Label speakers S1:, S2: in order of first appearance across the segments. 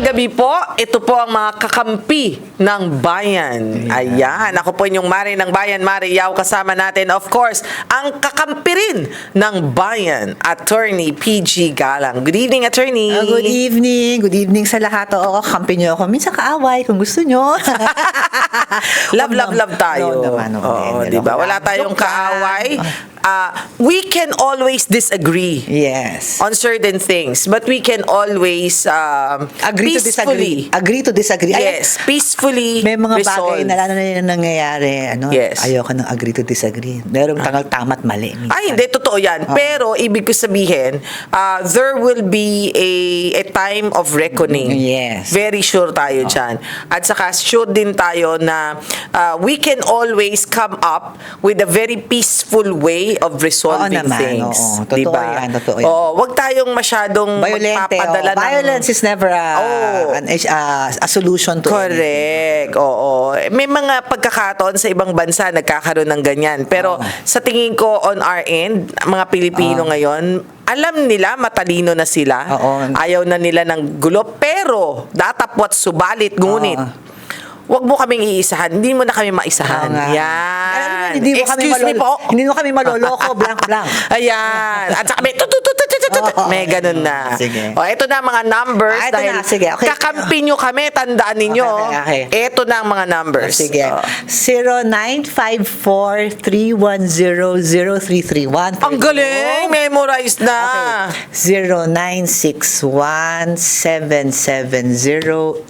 S1: Magandang gabi po. Ito po ang mga kakampi ng bayan. Ayan. Ako po inyong Mari ng Bayan, Mari Yao. Kasama natin, of course, ang kakampi rin ng bayan, Attorney PG Galang. Good evening, Attorney.
S2: Ah, good evening. Good evening sa lahat. Oo, kampi nyo ako. Minsan kaaway kung gusto nyo.
S1: love, love, love tayo.
S2: No, naman.
S1: Oo, di ba? Wala tayong kaaway. Ah, we can always disagree
S2: yes.
S1: on certain things, but we can always um,
S2: Agree to disagree. Agree to disagree. Ay,
S1: Yes, peacefully
S2: may mga
S1: resolve.
S2: bagay na lalo na yung nangyayari. Ano,
S1: Yes.
S2: Ayoko ng agree to disagree. Merong tangal tama't mali. minsan.
S1: Ay, hindi, totoo yan. Pero, ibig ko sabihin, uh, there will be a, a time of reckoning.
S2: Yes.
S1: Very sure tayo dyan. At saka, sure din tayo na uh, we can always come up with a very peaceful way of resolving
S2: Oo naman,
S1: things.
S2: oo. Totoo
S1: Diba?
S2: yan, totoo yan.
S1: Oo, wag tayong masyadong
S2: Violente.
S1: magpapadala
S2: oh.
S1: ng...
S2: Violence is never a,
S1: Oo.
S2: an, uh, a solution to anything.
S1: Correct. Oo. May mga pagkakataon sa ibang bansa nagkakaroon ng ganyan. Pero
S2: Oo.
S1: sa tingin ko on our end, mga Pilipino
S2: Oo.
S1: ngayon, alam nila, matalino na sila.
S2: Oo.
S1: Ayaw na nila ng gulo. Pero, datapwat subalit, ngunit,
S2: Oo.
S1: Huwag mo kaming iisahan. Hindi mo na kami maisahan.
S2: Oo nga.
S1: Yan.
S2: Alam mo, hindi mo kami
S1: Excuse me
S2: malolo-
S1: po.
S2: Hindi mo kami maloloko, blank blank.
S1: Ayan. At saka may tut tut tut tut tut tut.
S2: Oo.
S1: May ganun na.
S2: Sige.
S1: O, ito na ang mga numbers.
S2: Ah, ito
S1: dahil
S2: na. Sige, okay.
S1: Kakampi nyo kami. Tandaan ninyo.
S2: Okay, okay.
S1: Ito na ang mga numbers.
S2: Sige.
S1: O.
S2: 0954-310-0331.
S1: Ang galing. Memorized na.
S2: Okay.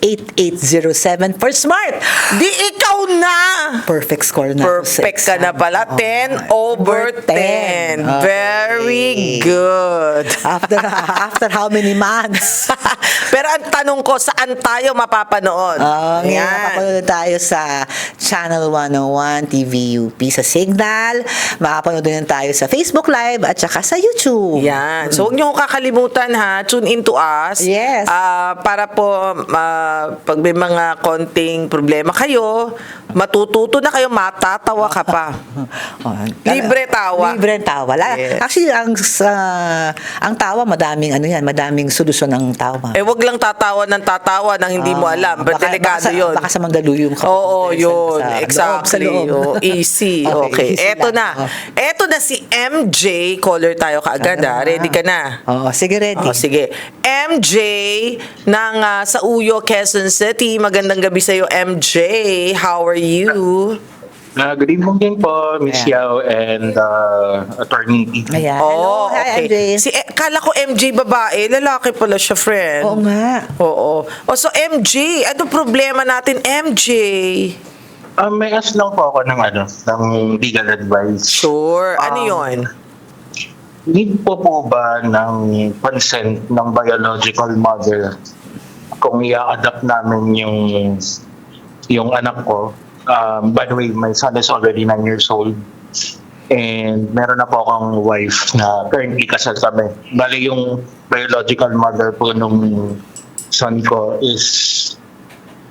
S2: 0961-770-8807 for smart.
S1: Di ikaw na.
S2: Perfect score na.
S1: Perfect ka na pala.
S2: Oo.
S1: 10 over 10.
S2: Okay.
S1: Very good.
S2: After after how many months?
S1: Pero ang tanong ko, saan tayo mapapanood?
S2: Oh, ngayon mapapanood tayo sa Channel 101 TVUP sa Signal. Makapanood din tayo sa Facebook Live at saka sa YouTube.
S1: Yan. So, huwag niyo kakalimutan ha. Tune in to us.
S2: Yes.
S1: Ah, para po, ah, pag may mga konting problema kayo, matututo na kayo, matatawa ka pa.
S2: Oh,
S1: Libre tawa.
S2: Libre tawa.
S1: Yes.
S2: Actually, ang sa- ang tawa, madaming ano yan, madaming solusyon ng tawa.
S1: Eh, wag lang tatawa ng tatawa nang hindi mo
S2: Ah,
S1: alam. Pero delikado
S2: baka sa-
S1: yun.
S2: Baka sa Mandaluyong ka.
S1: Oo,
S2: Sa-
S1: yun.
S2: sa loob,
S1: exactly.
S2: sa loob.
S1: Oh, easy.
S2: Okay,
S1: Okay.
S2: easy
S1: Eto
S2: lang.
S1: na.
S2: Oh.
S1: Eto na si MJ. Caller tayo kaagad ha. Ready ka na?
S2: Oo, sige, ready.
S1: Oh, sige. MJ ng ah, sa Uyo, Quezon City. Magandang gabi sa iyo, MJ. How are you?
S3: Uh, good evening din po, Miss
S2: Ayan.
S3: Yao and uh, Attorney P.
S2: Ayan.
S1: Oh,
S2: Hello, hi,
S1: okay.
S2: MJ.
S1: Si eh, kala ko MJ babae, lalaki pala siya, friend.
S2: Oo nga.
S1: Oo. O so MJ, ano problema natin, MJ?
S3: Uh, may ask lang po ako ng, ano, ng legal advice.
S1: Sure. Ano
S3: Um,
S1: 'yon?
S3: Need po po ba ng consent ng biological mother kung i-adapt namin yung yung anak ko? Um, by the way, my son is already 9 years old. And meron na po akong wife na currently kasal kami. Bali yung biological mother po nung son ko is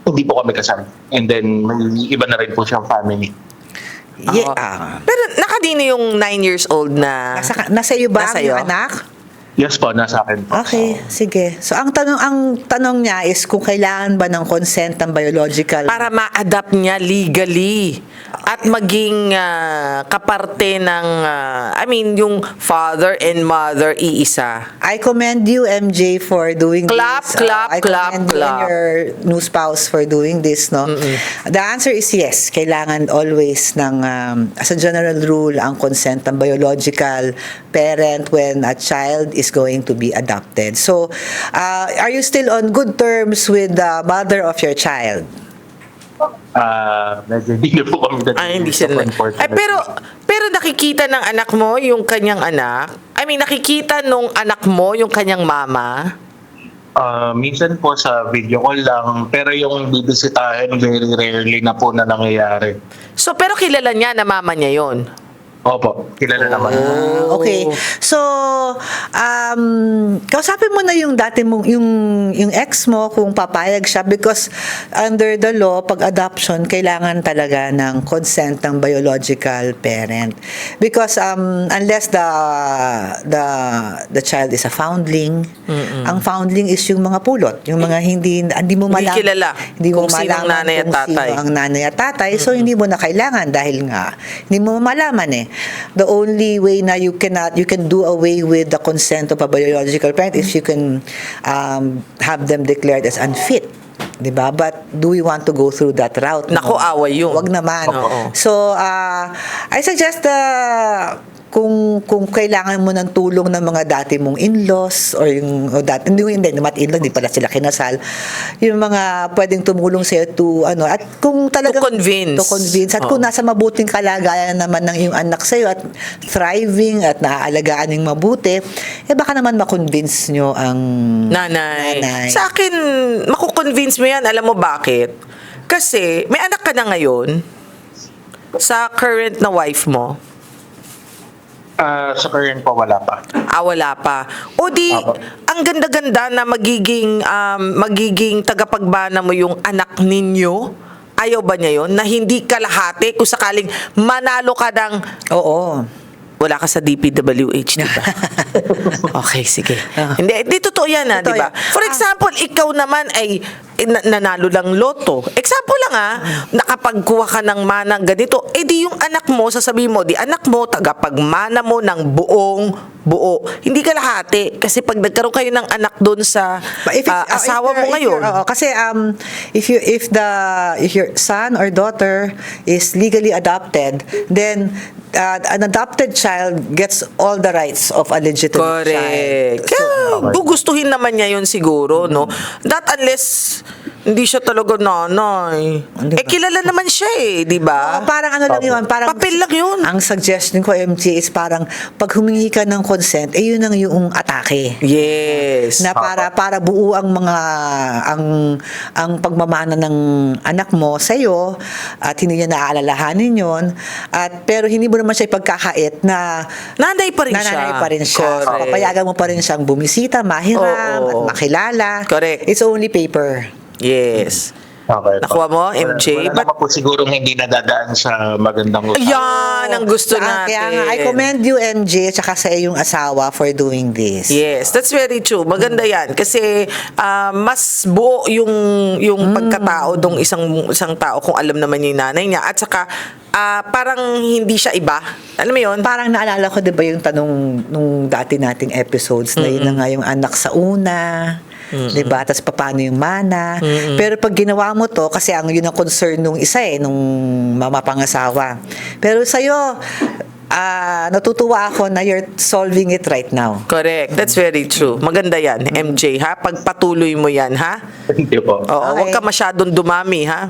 S3: hindi po kami kasal. And then may iba na rin po siyang family.
S2: Yeah. Ah.
S1: Pero nakadino yung 9 years old na...
S2: Nasa, nasa iyo ba
S1: Nasa
S2: ang
S1: iyo?
S2: anak?
S3: Yes po, nasa akin po.
S2: Okay, sige. So ang tanong ang tanong niya is kung kailangan ba ng consent ng biological
S1: para ma-adapt niya legally at maging ah, kaparte ng ah, I mean yung father and mother iisa.
S2: I commend you MJ for doing
S1: Clap,
S2: this. Uh,
S1: clap,
S2: I
S1: clap,
S2: commend you and
S1: clap.
S2: your new spouse for doing this, no. The answer is yes. Kailangan always ng um, as a general rule ang consent ng biological parent when a child is going to be adopted. So, uh, are you still on good terms with the mother of your child?
S3: Ah, medyo hindi na po kami dati.
S1: Ay, hindi sila. Ay, pero, pero nakikita ng anak mo yung kanyang anak? I mean, nakikita nung anak mo yung kanyang mama?
S3: Ah, minsan po sa video call lang, pero yung bibisitahin, very rarely na po na nangyayari.
S1: So, pero kilala niya na mama niya yon.
S3: Opo, kilala naman.
S2: Ah, okay. So, um, kausapin mo na yung dati mong, yung, yung ex mo kung papayag siya because under the law, pag adoption, kailangan talaga ng consent ng biological parent. Because um, unless the, the, the child is a foundling, ang foundling is yung mga pulot, yung mga hindi, hindi mo
S1: Hindi
S2: malaman.
S1: kilala
S2: Hindi mo
S1: kung sino ang
S2: malaman
S1: nanay at
S2: kung
S1: tatay.
S2: sino ang nanay at tatay. So, hindi mo na kailangan dahil nga, hindi mo malaman eh. The only way na you cannot, you can do away with the consent of a biological parent is you can um, have them declared as unfit. 'di ba? But do we want to go through that route?
S1: Naku, away yun.
S2: Wag naman.
S1: Oo.
S2: So, uh, I suggest uh, kung kung kailangan mo ng tulong ng mga dati mong in-laws or yung o dati hindi hindi naman in-laws hindi pala sila kinasal yung mga pwedeng tumulong sa to ano at kung talagang
S1: To convince.
S2: to convince at
S1: Oo.
S2: kung nasa mabuting kalagayan naman ng iyong anak sa at thriving at naaalagaan ng mabuti eh baka naman ma-convince nyo ang
S1: Nanay.
S2: Nanay.
S1: Sa akin, makukonvince mo yan. Alam mo bakit? Kasi, may anak ka na ngayon sa current na wife mo.
S3: Ah, sa current po, wala pa.
S1: Ah, wala pa. O di,
S3: Apo.
S1: ang ganda-ganda na magiging, um, magiging tagapagbana mo yung anak ninyo. Ayaw ba niya yon Na hindi kalahati kung sakaling manalo ka ng
S2: oo
S1: wala ka sa DPWH, di ba? okay, sige. Hindi, hindi totoo yan, ha,
S2: Ah. Totoo
S1: di ba?
S2: yan.
S1: For
S2: Ah.
S1: example, ikaw naman ay eh, nanalo lang loto. Example lang, ha, nakapagkuha ka ng manang ganito, eh di yung anak mo, sasabihin mo, di anak mo, tagapagmana mo ng buong buo. Hindi ka lahati. Kasi pag nagkaroon kayo ng anak doon sa
S2: But if
S1: ah,
S2: uh, if
S1: asawa
S2: you're-
S1: mo
S2: if
S1: ngayon,
S2: you're- oo, kasi um if you if the if your son or daughter is legally adopted, then uh, an adopted child gets all the rights of a legitimate
S1: Correct.
S2: child.
S1: Kaya gugustuhin naman niya yun siguro, no? That unless hindi siya talaga nanay.
S2: Di
S1: Eh, kilala naman siya eh, di ba?
S2: Oo, parang ano lang yun, parang
S1: Papel lang yun.
S2: Ang suggestion ko MJ is parang pag humingi ka ng consent, eh yun ang yung atake.
S1: Yes.
S2: na para para buo ang mga ang ang pagmamana ng anak mo sa iyo at hindi niya naaalalahanin yon at pero hindi mo naman siya ipagkakait na
S1: Nanay pa rin siya.
S2: nananay pa rin siya. So,
S1: Correct.
S2: papayagan mo pa rin siyang bumisita, mahiram,
S1: Oo.
S2: at makilala.
S1: Correct.
S2: It's only paper.
S1: Yes.
S3: Okay.
S1: Nakuha mo, MJ?
S3: Wala, wala
S1: But-
S3: naman po sigurong hindi nadadaan sa magandang usapan.
S1: Ayan, ang gusto natin.
S2: Kaya nga, I commend you, MJ, at saka sa iyong asawa for doing this.
S1: Yes, that's very true. Maganda 'yan kasi ah, mas buo yung yung pagkatao dong isang isang tao kung alam naman niya yung nanay niya at saka ah, parang hindi siya iba. Alam mo 'yon?
S2: Parang naalala ko 'di ba yung tanong nung dati nating episodes na yun na nga yung anak sa una. 'Di ba? Tapos paano yung mana? Pero pag ginawa mo to kasi ang yun ang concern nung isa eh nung mama pangasawa. Pero sa iyo natutuwa ako na you're solving it right now.
S1: Correct. That's very true. Maganda 'yan, MJ ha. Pagpatuloy mo 'yan ha.
S3: Hindi po.
S1: Oo,
S2: Okay.
S1: huwag ka masyadong dumami, ha?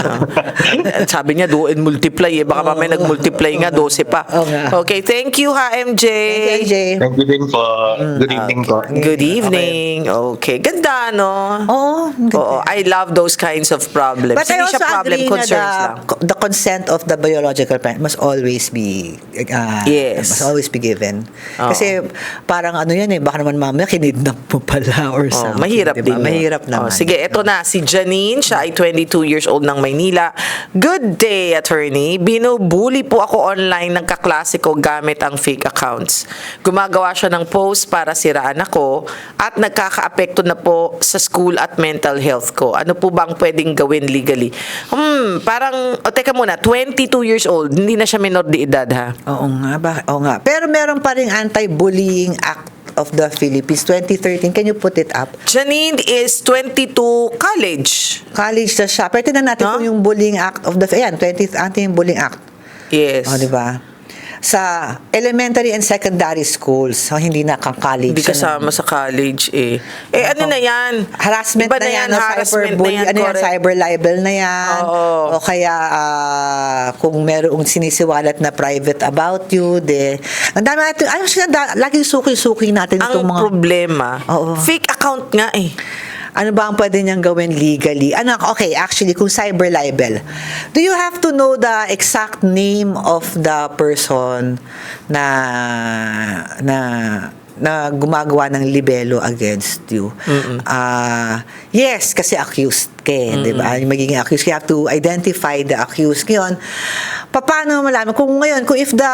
S1: Sabi niya, do and multiply, eh. Baka mamaya nag-multiply nga, 12 pa. Okay, thank you, ha, MJ.
S2: Thank you, MJ.
S3: Thank you din po. Good evening po.
S1: Good evening. Okay. Ganda, no?
S2: Oo.
S1: Oo, I love those kinds of problems.
S2: But I
S1: Hindi
S2: also
S1: siya problem,
S2: agree na
S1: concerns lang.
S2: the, the consent of the biological parent must always be uh,
S1: Yes.
S2: must always be given.
S1: Oo.
S2: Kasi parang ano yan eh, baka naman mamaya kinidnap mo pala or
S1: Oh,
S2: something.
S1: mahirap
S2: diba?
S1: din. yun.
S2: Mahirap
S1: Oh,
S2: naman.
S1: sige, eto na. Si Janine, siya ay 22 years old ng Maynila. Good day, attorney. Binubuli po ako online ng kaklase ko gamit ang fake accounts. Gumagawa siya ng post para siraan ako at nagkakaapekto na po sa school at mental health ko. Ano po bang pwedeng gawin legally? Hmm, parang, o teka muna, 22 years old. Hindi na siya minor de edad, ha?
S2: Oo nga ba? Oo nga. Pero meron pa ring Anti-Bullying Act of the Philippines 2013. Can you put it up?
S1: Janine is 22 college.
S2: College na siya. Pero tingnan natin
S1: Huh?
S2: kung yung Bullying Act of the Ayan, 20th Anti-Bullying Act.
S1: Yes.
S2: O, di ba? Sa elementary and secondary schools, so hindi na kang college.
S1: Hindi
S2: Ano?
S1: kasama sa college eh. Eh ano na yan?
S2: harassment
S1: Iba
S2: na yan, no?
S1: harassment
S2: cyberbully,
S1: na yan,
S2: ano yan, cyber libel na yan.
S1: Oo.
S2: O kaya ah, kung merong sinisiwalat na private about you, de, ang dami natin, ano sila, da- laging suki-suki natin
S1: Ang
S2: itong mga,
S1: problema,
S2: Oo.
S1: fake account nga eh.
S2: Ano ba ang pwede niyang gawin legally? Ano, okay, actually, kung cyber libel, do you have to know the exact name of the person na na na gumagawa ng libelo against you. Ah, yes, kasi accused ka, eh, 'di ba? Magiging accused, you have to identify the accused. Ngayon, paano malaman kung ngayon kung if the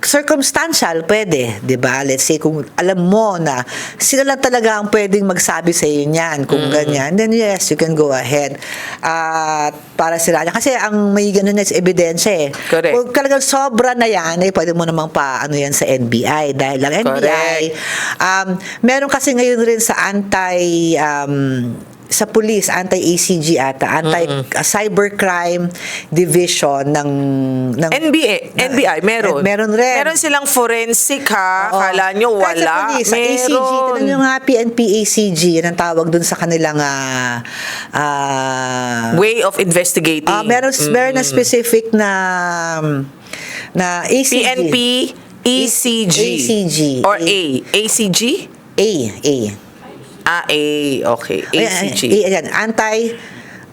S2: circumstantial, pwede, 'di ba? Let's say kung alam mo na sila lang talaga ang pwedeng magsabi sa iyo niyan, kung ganyan, then yes, you can go ahead. At para sila kasi ang may ganun na ebidensya eh.
S1: Correct.
S2: Kung talagang sobra na yan, eh, pwede mo namang pa ano yan sa NBI dahil lang NBI.
S1: Correct.
S2: Um, meron kasi ngayon rin sa anti um, sa police, anti-ACG ata, anti-cybercrime division ng, ng
S1: NBA, NBI, meron.
S2: Meron rin.
S1: Meron silang forensic ha.
S2: Oo.
S1: Kala nyo
S2: Kahit sa
S1: wala.
S2: police, sa ACG, tinanong yung nga PNP ACG, yan ang tawag dun sa kanilang ah, ah,
S1: Way of investigating.
S2: Ah, meron meron na specific na na ACG.
S1: PNP, ECG.
S2: ACG.
S1: Or A. ACG?
S2: A, A.
S1: Ah, A. Okay. ACG.
S2: ayan, ayan, anti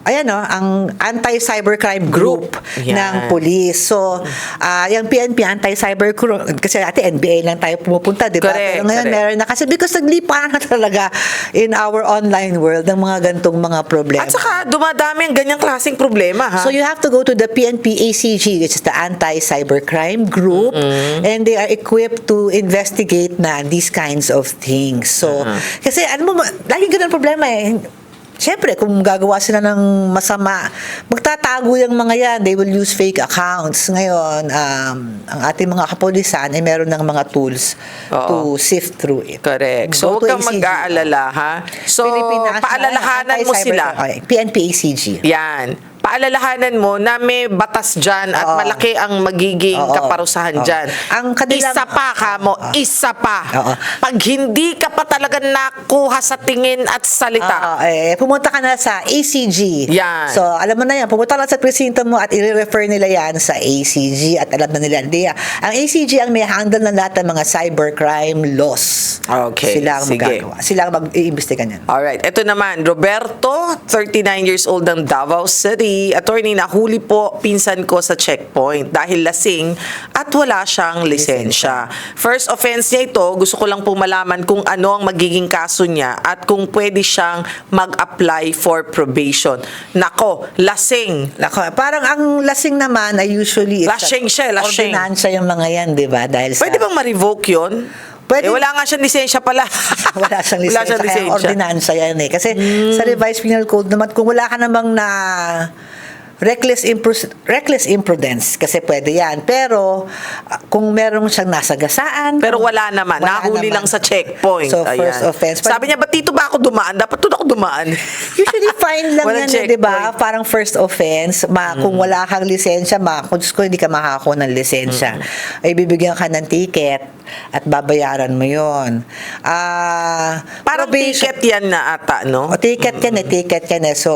S2: Ayan no, ang anti-cybercrime group
S1: Yan.
S2: ng police. So, ah yung PNP anti-cybercrime kasi dati NBA lang tayo pumupunta, 'di ba?
S1: Correct,
S2: Pero ngayon
S1: correct.
S2: meron na kasi because naglipa na talaga in our online world ng mga gantong mga problema.
S1: At saka, dumadami ang ganyang klaseng problema, ha?
S2: So you have to go to the PNP ACG, which is the anti-cybercrime group, and they are equipped to investigate na these kinds of things. So, kasi ano mo, lagi ganun problema eh. Siyempre, kung gagawa sila ng masama, magtatago yung mga yan. They will use fake accounts. Ngayon, um, ang ating mga kapulisan ay meron ng mga tools
S1: Oo.
S2: to sift through it.
S1: Correct. So,
S2: Go
S1: huwag kang
S2: ACG.
S1: mag-aalala, ha? So,
S2: Philippine National
S1: paalalahanan mo
S2: Anti-Cyber-
S1: sila.
S2: Okay, PNP ACG.
S1: Yan. Paalalahanan mo na may batas dyan at
S2: Oo.
S1: malaki ang magiging
S2: Oo.
S1: kaparusahan
S2: Oo.
S1: dyan.
S2: Ang kanilang-
S1: isa pa ka mo,
S2: Oo.
S1: isa pa.
S2: Oo.
S1: Pag hindi ka pa talaga nakuha sa tingin at salita,
S2: Oo, eh, pumunta ka na sa ACG.
S1: Yan.
S2: So, alam mo na yan. Pumunta ka na sa presinto mo at i-refer nila yan sa ACG at alam na nila. Hindi, ah. Ang ACG ang may handle ng lahat ng mga cybercrime laws.
S1: Okay,
S2: Sila ang
S1: sige.
S2: magagawa. Sila ang mag-iimbestiga niyan.
S1: Alright, ito naman, Roberto, 39 years old ng Davao City. Attorney, nahuli po pinsan ko sa checkpoint dahil lasing at wala siyang lisensya. First offense niya ito, gusto ko lang po malaman kung ano ang magiging kaso niya at kung pwede siyang mag-apply for probation. Nako, lasing.
S2: Lako, parang ang lasing naman ay usually
S1: Lasing siya, lasing.
S2: Ordinansya yung mga yan, di ba? Dahil sa...
S1: Pwede bang ma-revoke yun?
S2: Pwede.
S1: Eh, wala nga siyang lisensya pala.
S2: wala siyang lisensya.
S1: Wala siyang
S2: Kaya
S1: lisensya. Hmm.
S2: ordinansya yan eh. Kasi sa revised penal code naman, kung wala ka namang na reckless impru- reckless imprudence kasi pwede yan pero ah, kung merong siyang nasagasaan
S1: Pero wala naman.
S2: wala
S1: Nahuli
S2: naman.
S1: lang sa checkpoint.
S2: so first
S1: Ayan.
S2: offense
S1: Sabi niya, ba't dito ba ako dumaan? Dapat doon ako dumaan.
S2: Usually fine lang
S1: Walang
S2: yan, eh, 'di ba?
S1: Mm.
S2: Parang first offense, ma, kung wala kang lisensya, ma, kung Diyos ko hindi ka makakakuha ng lisensya, ay bibigyan ka ng ticket at babayaran mo 'yon. Ah,
S1: Parang
S2: probation-
S1: ticket yan na ata, no?
S2: O ticket yan eh, ticket yan eh. So,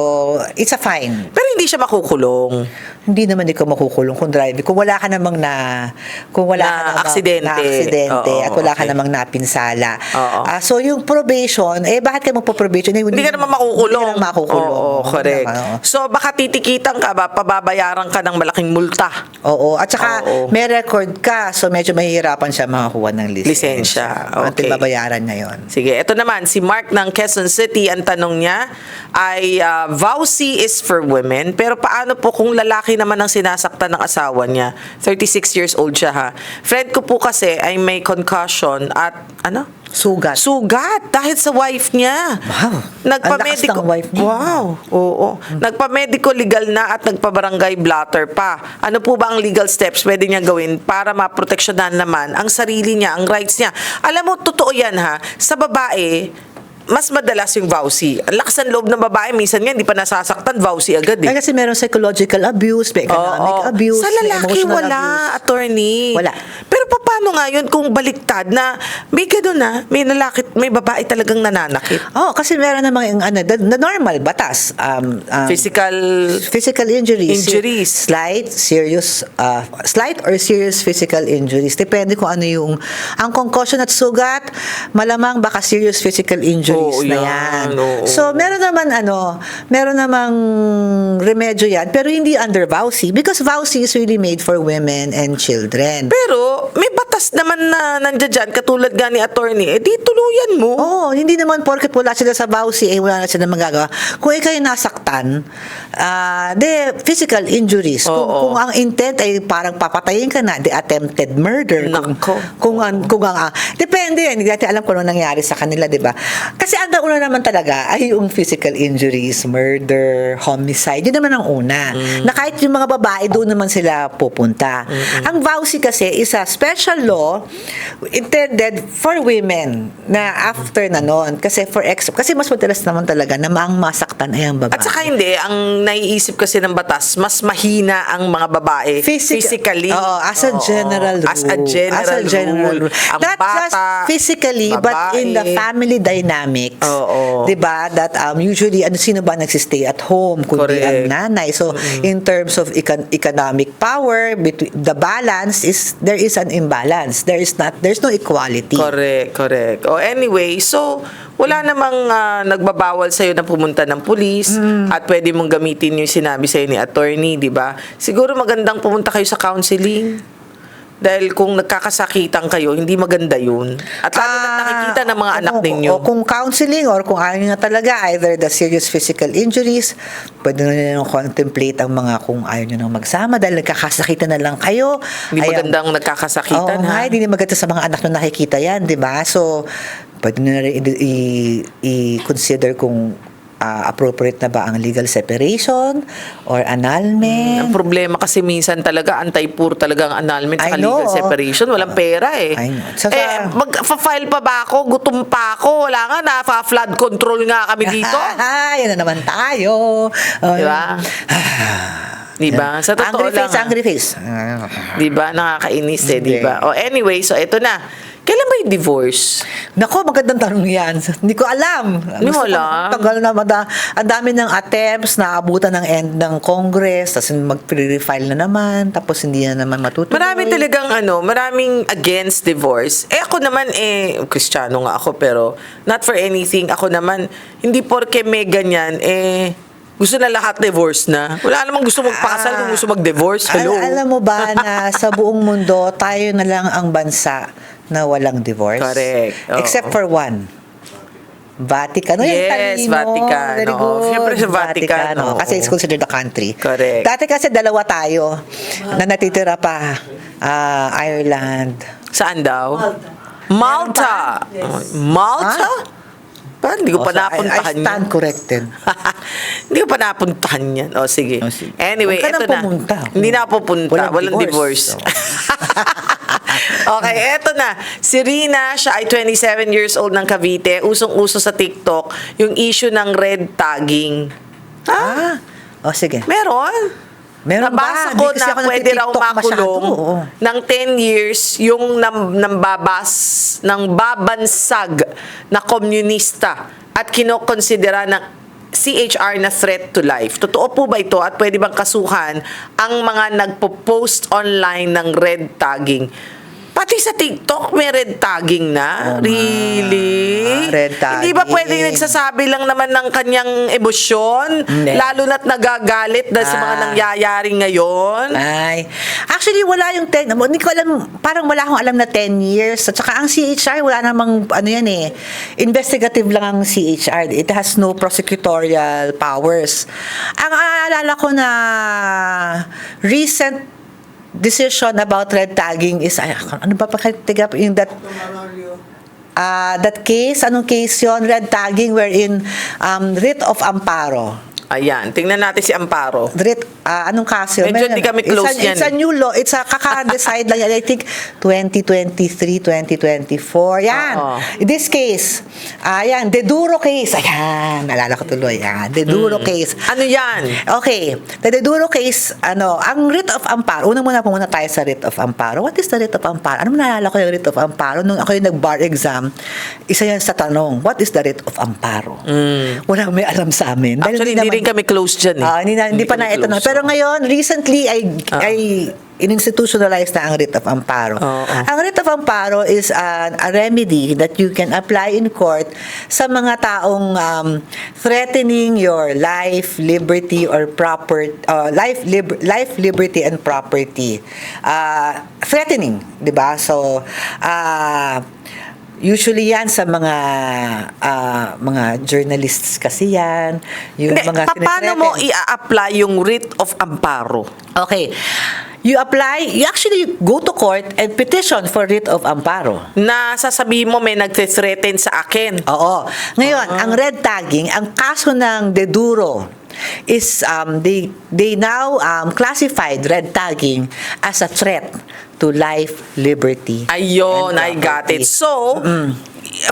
S2: it's a fine.
S1: Pero hindi siya makukulong.
S2: Hindi naman ikaw makukulong kung drive. Kung wala ka namang na kung wala
S1: Na
S2: ka namang
S1: aksidente.
S2: na aksidente
S1: Oo,
S2: at wala ka
S1: okay.
S2: namang napinsala.
S1: Oo.
S2: Ah, so yung probation, eh bakit ka magpo-probation? Eh,
S1: Hindi ka naman makukulong.
S2: Hindi ka naman makukulong.
S1: Oo,
S2: Oo,
S1: correct.
S2: naman, oo.
S1: So, baka titikitan ka ba, pababayaran ka ng malaking multa.
S2: Oo. At saka
S1: Oo.
S2: may record ka, so medyo mahihirapan siya makakuha ng lisensya.
S1: Lisensya,
S2: Until
S1: okay.
S2: babayaran niya yon.
S1: Sige, ito naman, si Mark ng Quezon City, ang tanong niya ay, uh, VAUSI is for women, pero paano po kung lalaki naman ang sinasaktan ng asawa niya? 36 years old siya ha. Friend ko po kasi ay may concussion at, ano?
S2: Sugat.
S1: Sugat dahil sa wife niya.
S2: Wow.
S1: Nagpa-medico.
S2: Ang wife niya.
S1: Wow. Oo. Nagpa-medico legal na at nagpa-barangay blotter pa. Ano po ba ang legal steps pwede niya gawin para maproteksyonan naman ang sarili niya, ang rights niya? Alam mo, totoo yan ha. Sa babae, mas madalas yung vowsy. Ang lakas ng loob ng babae, minsan nga hindi pa nasasaktan, vowsy agad eh.
S2: Ay, kasi meron psychological abuse, may economic
S1: Oo.
S2: abuse,
S1: Sa lalaki,
S2: emotional
S1: wala,
S2: abuse.
S1: attorney.
S2: Wala.
S1: Pero paano nga yun kung baliktad na may gano'n na, may nalakit, may babae talagang nananakit?
S2: Oh, kasi meron namang yung ano, the, the normal batas. Um, um,
S1: Physical
S2: physical injuries.
S1: Injuries.
S2: Slight, serious, uh, slight or serious physical injuries. Depende kung ano yung, ang concussion at sugat, malamang baka serious physical
S1: Oo,
S2: na
S1: yan.
S2: yan. So, meron naman ano, meron namang remedyo yan, pero hindi under VAUSI because VAUSI is really made for women and children.
S1: Pero may batas naman na nandiyan katulad nga ni attorney, eh di tuluyan mo.
S2: Oo, hindi naman porket wala sila sa VAUSI, eh wala na sila magagawa. Kung ikaw yung nasaktan, ah, de physical injuries. Kung,
S1: Oo.
S2: kung ang intent ay parang papatayin ka na, the attempted murder. Kung,
S1: Nako.
S2: kung, ang, kung ang, ah, depende yan, hindi natin alam kung ano nangyari sa kanila, di ba? Kasi ang una naman talaga ay yung physical injuries, murder, homicide, yun naman ang una.
S1: Mm.
S2: Na kahit yung mga babae, doon naman sila pupunta. Ang VAUSI kasi is a special law intended for women na after na noon. Kasi for ex, kasi mas madalas naman talaga na ang masaktan ay ang babae.
S1: At saka hindi, ang naiisip kasi ng batas, mas mahina ang mga babae
S2: Physic-
S1: physically.
S2: Oo, as a
S1: Oo,
S2: general rule.
S1: As a general,
S2: As a general
S1: rule.
S2: rule.
S1: Ang
S2: Not just
S1: bata,
S2: physically, but in the
S1: babae.
S2: family dynamics.
S1: Oo.
S2: 'Di ba? That um, usually, ano, sino ba nagsistay at home? Kundi
S1: Correct.
S2: ang nanay. So, in terms of econ- economic power, between, the balance is, there is an imbalance. There is not, there's no equality.
S1: Correct, correct. Oh, anyway, so wala namang ah, nagbabawal sa na pumunta ng pulis
S2: Mm.
S1: at pwede mong gamitin yung sinabi sa ni attorney, 'di ba? Siguro magandang pumunta kayo sa counseling. Dahil kung nagkakasakitan kayo, hindi maganda yun. At lalo na
S2: Ah,
S1: nakikita ng mga anak
S2: kung-
S1: ninyo.
S2: O kung counseling or kung ayaw nyo na talaga, either the serious physical injuries, pwede nyo nyo contemplate ang mga kung ayaw nyo nang magsama dahil nagkakasakitan na lang kayo.
S1: Hindi
S2: Ayaw-
S1: magandang nagkakasakitan,
S2: Oo
S1: ha?
S2: nga, hindi maganda sa mga anak nyo nakikita yan, di ba? So, pwede na rin i-consider kung ah, appropriate na ba ang legal separation or annulment.
S1: Ang problema kasi minsan talaga, anti-poor talaga ang annulment sa
S2: I
S1: legal separation. Walang pera eh.
S2: I know. Saka-
S1: eh, mag-file pa ba ako? Gutom pa ako. Wala nga, na-flood control nga kami dito.
S2: Yan na naman tayo. Oh,
S1: Di ba? Di ba? Sa totoo
S2: angry
S1: lang.
S2: face,
S1: ah.
S2: angry face.
S1: Di ba? Nakakainis eh, di ba? O anyway, so ito na. Kailan ba yung divorce?
S2: Nako, magandang tanong yan. Hindi ko alam.
S1: Hindi mo alam?
S2: Tagal na, mada, ang dami ng attempts na abutan ng end ng Congress, tapos mag-refile na naman, tapos hindi na naman matutuloy.
S1: Marami talagang ano, maraming against divorce. Eh ako naman eh, kristyano nga ako pero not for anything. Ako naman, hindi porke may ganyan, eh, gusto na lahat divorce na. Wala namang gusto magpakasal kung gusto mag-divorce. Hello?
S2: Al- alam mo ba na sa buong mundo, tayo na lang ang bansa na walang divorce?
S1: Correct. Oo.
S2: Except for one. Vatican.
S1: Yes,
S2: yung talino.
S1: Vatican.
S2: Very
S1: Oo,
S2: good.
S1: siyempre sa Vatican, oo.
S2: Kasi it's considered a country.
S1: Correct.
S2: Dati kasi dalawa tayo na natitira pa. Ah, Ireland.
S1: Saan daw? Malta. Malta? Parang hindi ko pa
S2: Oh, so I-
S1: napuntahan
S2: I, stand
S1: yan.
S2: corrected.
S1: hindi ko pa napuntahan yan. O, sige.
S2: O, sige.
S1: Anyway,
S2: nang
S1: na.
S2: pumunta.
S1: Hindi na pupunta.
S2: Walang
S1: Walang, divorce.
S2: divorce.
S1: okay, eto na. Si Rina, siya ay 27 years old ng Cavite. Usong-uso sa TikTok yung issue ng red tagging. Ha?
S2: ah, oh, sige.
S1: Meron?
S2: Meron
S1: Nabasa
S2: ba?
S1: ko na
S2: ako
S1: pwede raw makulong
S2: masyado,
S1: ng 10 years yung nam, nambabas, ng babansag na komunista at kinokonsidera ng CHR na threat to life. Totoo po ba ito at pwede bang kasuhan ang mga nagpo-post online ng red tagging? Pati sa TikTok may red tagging na.
S2: Nga.
S1: really?
S2: Ah, red
S1: Hindi ba
S2: tagging.
S1: pwede nagsasabi lang naman ng kanyang emosyon?
S2: Hindi.
S1: Lalo na't nagagalit dahil sa mga
S2: Ah.
S1: nangyayari ngayon.
S2: Ay. Actually, wala yung 10. Hindi ko alam, parang wala akong alam na 10 years. At saka ang CHR, wala namang, ano yan eh, investigative lang ang CHR. It has no prosecutorial powers. Ang aalala ko na recent decision about red tagging is, ay, ano ba pa tiga yung that, Ah, that case, anong case yon Red tagging wherein um, writ of amparo.
S1: Ayan, tingnan natin si Amparo.
S2: Writ, ah, anong kaso? yun?
S1: Medyo di kami close
S2: it's a,
S1: yan
S2: It's a new law. It's a kaka-decide lang yan. I think 2023, 2024. Yan.
S1: Oo.
S2: In this case, ayan, De Duro case. Ayan, naalala ko tuloy. Ayan, De Duro case.
S1: Ano yan?
S2: Okay. The De Duro case, ano, ang writ of amparo, una muna pumunta tayo sa writ of amparo. What is the writ of amparo? Ano mo naalala ko yung writ of amparo? Nung ako yung nag-bar exam, isa yan sa tanong, what is the writ of amparo? Wala may alam sa amin. Dahil
S1: Mm. Actually, hindi rin kami close dyan eh.
S2: Ah, hindi, na, hindi, pa na ito na. Pero
S1: oh.
S2: ngayon, recently, ay,
S1: Ah.
S2: ay in-institutionalize na ang writ of amparo.
S1: Oo.
S2: Ang writ of amparo is an- a remedy that you can apply in court sa mga taong um, threatening your life, liberty, or proper uh, life, lib- life, liberty, and property. Uh, threatening, di ba? So, uh, Usually yan sa mga ah, mga journalists kasi yan. Yung
S1: Hindi,
S2: mga
S1: pa- paano mo i-apply yung writ of amparo?
S2: Okay. You apply, you actually go to court and petition for writ of amparo.
S1: Na sasabihin mo may nagte-threaten sa akin.
S2: Oo. Ngayon,
S1: Ah.
S2: ang red tagging, ang kaso ng Deduro is um, they they now um, classified red tagging as a threat to life, liberty.
S1: Ayun, I got it. So,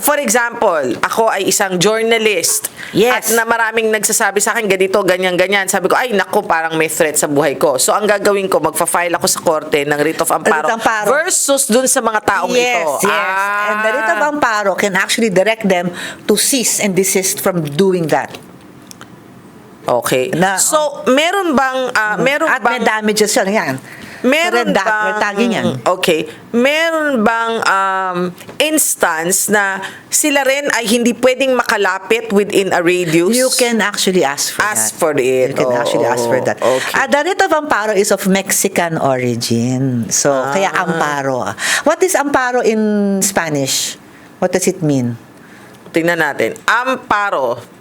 S1: for example, ako ay isang journalist.
S2: Yes.
S1: At na maraming nagsasabi sa akin, ganito, ganyan, ganyan. Sabi ko, ay, naku, parang may threat sa buhay ko. So, ang gagawin ko, magfa-file ako sa korte ng writ of amparo,
S2: Writ of amparo.
S1: versus dun sa mga taong
S2: yes,
S1: ito.
S2: Yes,
S1: Ah.
S2: And the writ of amparo can actually direct them to cease and desist from doing that.
S1: Okay.
S2: Na-
S1: so, meron bang, ah, meron
S2: At may
S1: bang,
S2: damages yun. Yan.
S1: Meron
S2: red,
S1: bang,
S2: tagging yan.
S1: okay, meron bang um, instance na sila rin ay hindi pwedeng makalapit within a radius?
S2: You can actually ask for
S1: Ask
S2: that.
S1: for it.
S2: You can actually ask for that.
S1: Oh, okay.
S2: Ah, the writ of amparo is of Mexican origin. So,
S1: Ah.
S2: kaya amparo. What is amparo in Spanish? What does it mean?
S1: Tingnan natin. Amparo.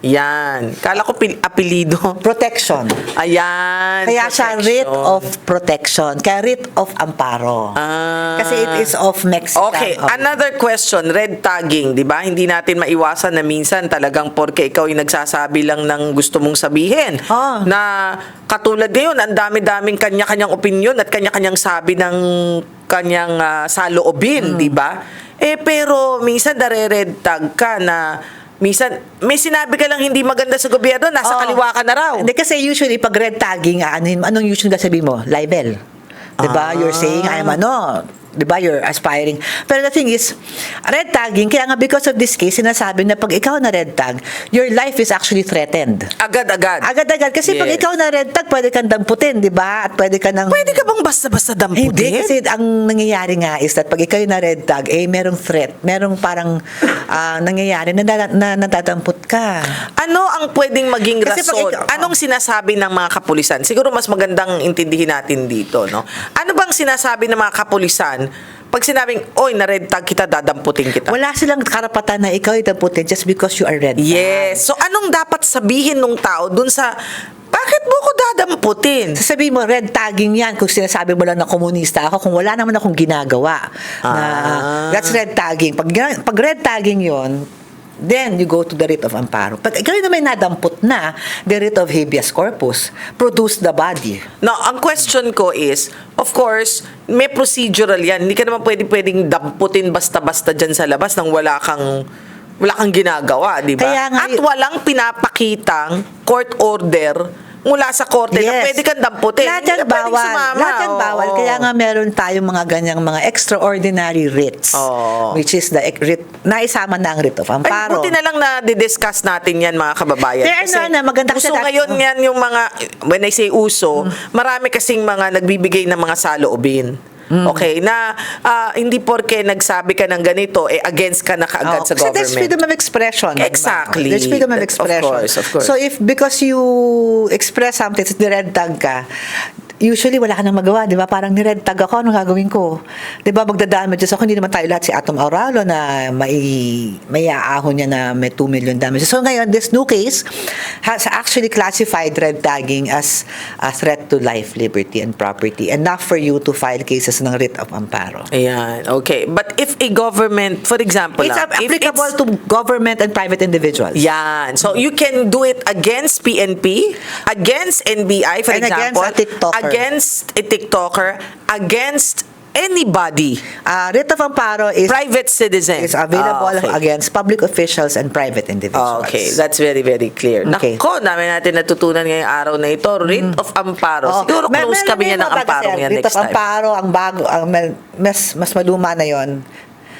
S1: Yan. Kala ko pil- apelido.
S2: Protection.
S1: Ayan.
S2: Kaya siya writ of protection. Kaya writ of amparo.
S1: Ah.
S2: Kasi it is of Mexican
S1: Okay,
S2: origin.
S1: another question, red tagging, 'di ba? Hindi natin maiwasan na minsan talagang porke ikaw ay nagsasabi lang ng gusto mong sabihin.
S2: Ah.
S1: Na katulad ngayon, ang dami-daming kanya-kanyang opinion at kanya-kanyang sabi ng kanyang ah, saloobin,
S2: Hmm.
S1: 'di ba? Eh pero minsan nare-red tag ka na minsan may sinabi ka lang hindi maganda sa gobyerno, nasa
S2: Oo.
S1: kaliwa ka na raw.
S2: Hindi kasi usually pag red tagging, ah, ano, yun- anong usually sabi mo? Libel. 'Di ba? You're saying I'm ano, 'di ba? You're aspiring. Pero the thing is, red tagging kaya nga because of this case sinasabi na pag ikaw na red tag, your life is actually threatened.
S1: Agad-agad.
S2: Agad-agad kasi pag
S1: Yes.
S2: ikaw na red tag, pwede kang damputin, 'di ba? At pwede ka nang
S1: Pwede ka bang basta-basta damputin?
S2: hindi, kasi ang nangyayari nga is that pag ikaw yung na-red tag, eh, merong threat. Merong parang ah, nangyayari na, na, na natatampot ka.
S1: Ano ang pwedeng maging
S2: Kasi pag
S1: rason?
S2: ikaw-
S1: Anong sinasabi ng mga kapulisan? Siguro mas magandang intindihin natin dito, no? Ano bang sinasabi ng mga kapulisan pag sinabing, oy, na-red tag kita, dadamputin kita?
S2: Wala silang karapatan na ikaw yung damputin just because you are red tag.
S1: Yes. So, anong dapat sabihin nung tao dun sa, bakit mo ko dadamputin?
S2: Sasabihin mo, red tagging yan kung sinasabi mo lang na komunista ako, kung wala naman akong ginagawa. Na,
S1: Ah.
S2: that's red tagging. Pag, pag red tagging yon then you go to the writ of amparo. Pag ikaw na may nadampot na, the writ of habeas corpus, produce the body.
S1: Now, ang question ko is, of course, may procedural yan. Hindi ka naman pwede pwedeng damputin basta-basta dyan sa labas nang wala kang wala kang ginagawa, di ba? At walang pinapakitang court order mula sa korte na pwede kang damputin.
S2: Lahat yan bawal.
S1: sumama.
S2: Lahat yan bawal. Kaya nga meron tayong mga ganyang mga extraordinary writs.
S1: Oo.
S2: Which is the writ, naisama na ang writ of
S1: Ay,
S2: amparo.
S1: buti na lang na di-discuss natin yan mga kababayan.
S2: Kaya ano, ano, maganda kasi
S1: uso ngayon yan yung mga, when I say uso,
S2: Mm.
S1: marami kasing mga nagbibigay ng mga saloobin.
S2: Mm.
S1: Okay, na ah, hindi porke nagsabi ka ng ganito, eh against ka na kaagad
S2: Oo,
S1: sa government.
S2: there's freedom of expression. di ba?
S1: Exactly.
S2: There's freedom of
S1: Of
S2: expression.
S1: course, of course.
S2: So if because you express something, it's the red tag ka, usually wala ka nang magawa, di ba? Parang ni-red tag ako, anong gagawin ko? Di ba, magda-damages ako, hindi naman tayo lahat si Atom Auralo na may, may aahon niya na may 2 million damages. So ngayon, this new case has actually classified red tagging as a threat to life, liberty, and property. Enough for you to file cases ng writ of amparo.
S1: Ayan, okay. But if a government, for example,
S2: It's
S1: lang, if
S2: applicable
S1: it's-
S2: to government and private individuals.
S1: Yan. So you can do it against PNP, against NBI, for
S2: And against
S1: example,
S2: a TikToker.
S1: Against a TikToker, against anybody,
S2: Uh, writ of amparo is
S1: private citizen.
S2: is available
S1: Ah, okay.
S2: against public officials and private individuals.
S1: Okay, that's very, very clear.
S2: Okay. Mm.
S1: Nako, dami natin natutunan ngayong araw na ito. Writ of amparo.
S2: Oo.
S1: Siguro
S2: May-
S1: close
S2: may-
S1: kami
S2: may
S1: yan ng amparo
S2: sir.
S1: yan
S2: Writ
S1: next
S2: of
S1: time.
S2: amparo, ang bago, ang mas, mas maluma na yon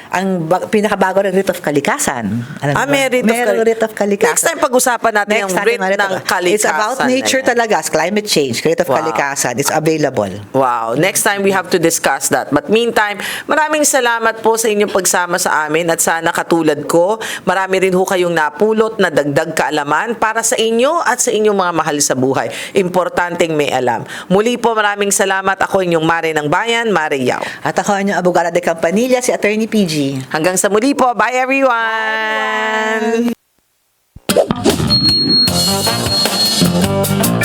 S2: ang ba- pinakabago rin writ of kalikasan. Alam
S1: Ah, may writ of kali-
S2: writ of kalikasan.
S1: Next time pag-usapan natin yung
S2: Next
S1: writ
S2: natin ang
S1: ng kalikasan
S2: It's about
S1: na
S2: nature talaga, it's climate change, writ of
S1: Wow.
S2: kalikasan. It's available.
S1: Wow. Next time, we have to discuss that. But meantime, maraming salamat po sa inyong pagsama sa amin at sana katulad ko, marami rin ho kayong napulot na dagdag kaalaman para sa inyo at sa inyong mga mahal sa buhay. Importanteng may alam. Muli po, maraming salamat. Ako inyong Mare ng Bayan, Mare Yao.
S2: At ako inyong abogada de Campanilla, si Attorney PG.
S1: Hanggang sa muli po. Bye everyone! Bye everyone.